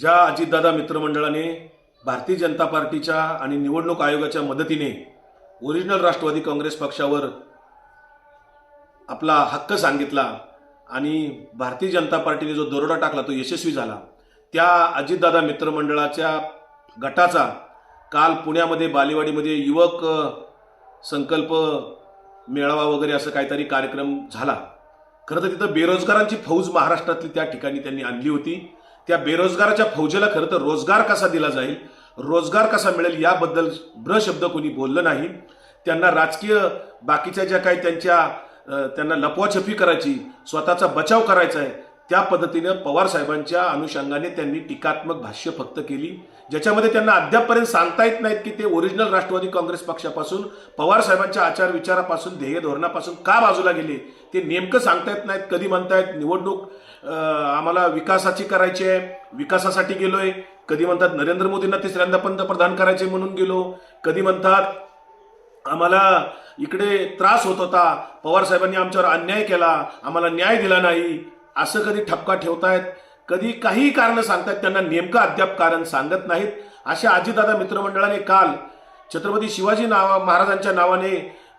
ज्या अजितदादा मित्रमंडळाने भारतीय जनता पार्टीच्या आणि निवडणूक आयोगाच्या मदतीने ओरिजिनल राष्ट्रवादी काँग्रेस पक्षावर आपला हक्क सांगितला आणि भारतीय जनता पार्टीने जो दरोडा टाकला तो यशस्वी झाला त्या अजितदादा मित्रमंडळाच्या गटाचा काल पुण्यामध्ये बालेवाडीमध्ये युवक संकल्प मेळावा वगैरे असं काहीतरी कार्यक्रम झाला. खरं तर तिथं बेरोजगारांची फौज महाराष्ट्रातली त्या ठिकाणी त्यांनी आणली होती. त्या बेरोजगाराच्या फौजेला खरं तर रोजगार कसा दिला जाईल रोजगार कसा मिळेल याबद्दल ब्र शब्द कोणी बोललं नाही. त्यांना राजकीय बाकीच्या ज्या काही त्यांच्या त्यांना लपवाछपी करायची स्वतःचा बचाव करायचा आहे त्या पद्धतीनं पवार साहेबांच्या अनुषंगाने त्यांनी टीकात्मक भाष्य फक्त केली ज्याच्यामध्ये त्यांना अद्यापपर्यंत सांगता येत नाहीत की ते ओरिजिनल राष्ट्रवादी काँग्रेस पक्षापासून पवार साहेबांच्या आचार विचारापासून ध्येय धोरणापासून का बाजूला गेले ते नेमकं सांगता येत नाहीत कधी म्हणतायत निवडणूक आम्हाला विकासाची करायची आहे विकासासाठी गेलोय कधी म्हणतात नरेंद्र मोदींना तिसऱ्यांदा पंतप्रधान करायचे म्हणून गेलो कधी म्हणतात आम्हाला इकडे त्रास होत होता पवार साहेबांनी आमच्यावर अन्याय केला आम्हाला न्याय दिला नाही असं कधी ठपका ठेवतायत? कधी काही कारणं सांगतायत? त्यांना नेमकं अद्याप कारण सांगत नाहीत. अशा आजीदादा मित्रमंडळाने काल छत्रपती शिवाजी नावा महाराजांच्या नावाने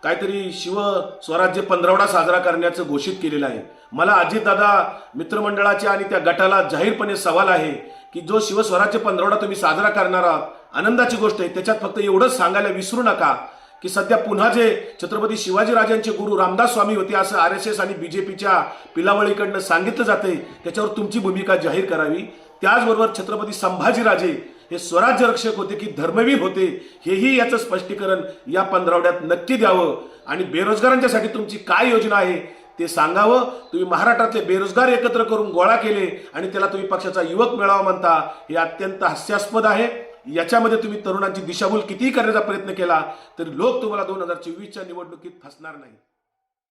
काहीतरी शिव स्वराज्य पंधरवडा साजरा करण्याचं घोषित केलेलं आहे. मला अजितदादा मित्रमंडळाच्या आणि त्या गटाला जाहीरपणे सवाल आहे की जो शिवस्वराज्य पंधरवडा तुम्ही साजरा करणार आहात आनंदाची गोष्ट आहे. त्याच्यात फक्त एवढंच सांगायला विसरू नका. की सध्या पुन्हा जे छत्रपती शिवाजीराजांचे गुरु रामदास स्वामी होते असं आर एस एस आणि बीजेपीच्या पिलावळीकडनं सांगितलं जाते त्याच्यावर तुमची भूमिका जाहीर करावी. त्याचबरोबर छत्रपती संभाजीराजे हे स्वराज्य रक्षक होते की धर्मवीर होते हेही याचं स्पष्टीकरण या पंधरावड्यात नक्की द्यावं. आणि बेरोजगारांच्यासाठी तुमची काय योजना आहे ते सांगावं. तुम्ही महाराष्ट्रातले बेरोजगार एकत्र करून गोळा केले आणि त्याला तुम्ही पक्षाचा युवक मेळावा म्हणता हे अत्यंत हास्यास्पद आहे. याच्यामध्ये तुम्ही तरुणांची दिशाभूल कितीही करण्याचा प्रयत्न केला तरी लोक तुम्हाला दोन हजार चोवीसच्या निवडणुकीत फसणार नाही